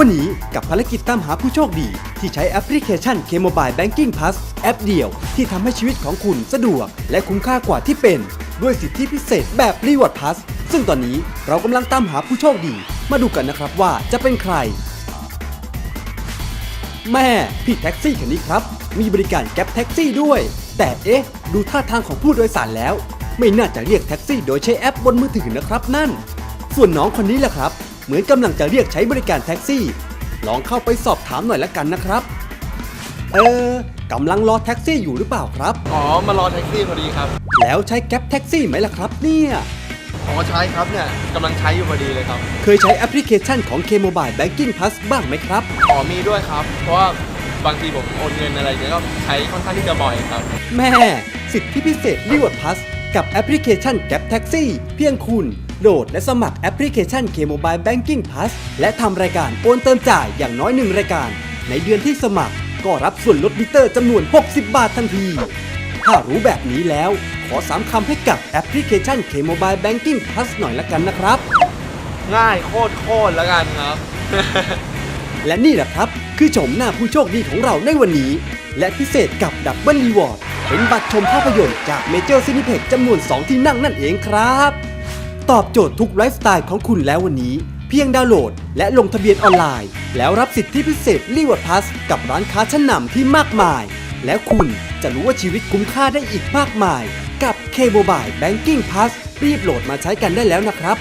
วันนี้กับภารกิจตามหาผู้โชคดี ที่ใช้แอปพลิเคชัน K Mobile Banking Plus แอปเดียวที่ทำให้ชีวิตของคุณสะดวก และคุ้มค่ากว่าที่เป็น ด้วยสิทธิพิเศษแบบ Reward Plus ซึ่งตอนนี้เรากำลังตามหาผู้โชคดี มาดูกันนะครับว่าจะเป็นใคร แม่พี่แท็กซี่คันนี้ครับ มีบริการแก๊ปแท็กซี่ด้วย แต่เอ๊ะ ดูท่าทางของผู้โดยสารแล้ว ไม่น่าจะเรียกแท็กซี่โดยใช้แอปบนมือถือนะครับนั่น ส่วนน้องคนนี้แหละครับ เหมือนกำลังจะเรียกใช้บริการแท็กซี่ ลองเข้าไปสอบถามหน่อยละกันนะครับ เออกำลังรอแท็กซี่อยู่หรือเปล่าครับ อ๋อ มารอแท็กซี่พอดีครับ แล้วใช้แก๊ปแท็กซี่ไหมล่ะครับเนี่ยอ๋อใช้ครับเนี่ยกำลังใช้อยู่พอดีเลยครับ เคยใช้แอปพลิเคชันของ K Mobile Banking Plus บ้างไหมครับ อ๋อมีด้วยครับ เพราะว่าบางทีผมโอนเงินอะไรเงี้ยก็ใช้ค่อนข้างที่จะบ่อยครับ แม่ สิทธิพิเศษ Reward Plus กับแอปพลิเคชัน Gap Taxi เพียงคุณ โหลดและสมัครแอปพลิเคชัน K Mobile Banking Plus และทำรายการโอนเติมจ่ายอย่างน้อยหนึ่งรายการ ในเดือนที่สมัคร ก็รับส่วนลดมิเตอร์จำนวน 60 บาททันที ถ้ารู้แบบนี้แล้ว ขอสามคำให้กับแอปพลิเคชัน K Mobile Banking Plus หน่อยละกันนะครับ ง่ายโคตรโคตรแล้วกันครับ และนี่แหละครับ คือชมหน้าผู้โชคดีของเราในวันนี้ และพิเศษกับดับเบิลรีวอร์ดเป็นบัตรชมภาพยนตร์จากเมเจอร์ซินิเพ็กจำนวน 2 ที่นั่งนั่นเองครับ ตอบโจทย์ทุกไลฟ์สไตล์ของคุณแล้ววันนี้ เพียงดาวน์โหลด และลงทะเบียนออนไลน์ แล้วรับสิทธิพิเศษรีวอร์ดพลัสกับร้านค้าชั้นนำที่มากมาย แล้วคุณจะรู้ว่าชีวิตคุ้มค่าได้อีกมากมาย กับ K Mobile Banking Pass รีบโหลดมาใช้กันได้แล้วนะครับ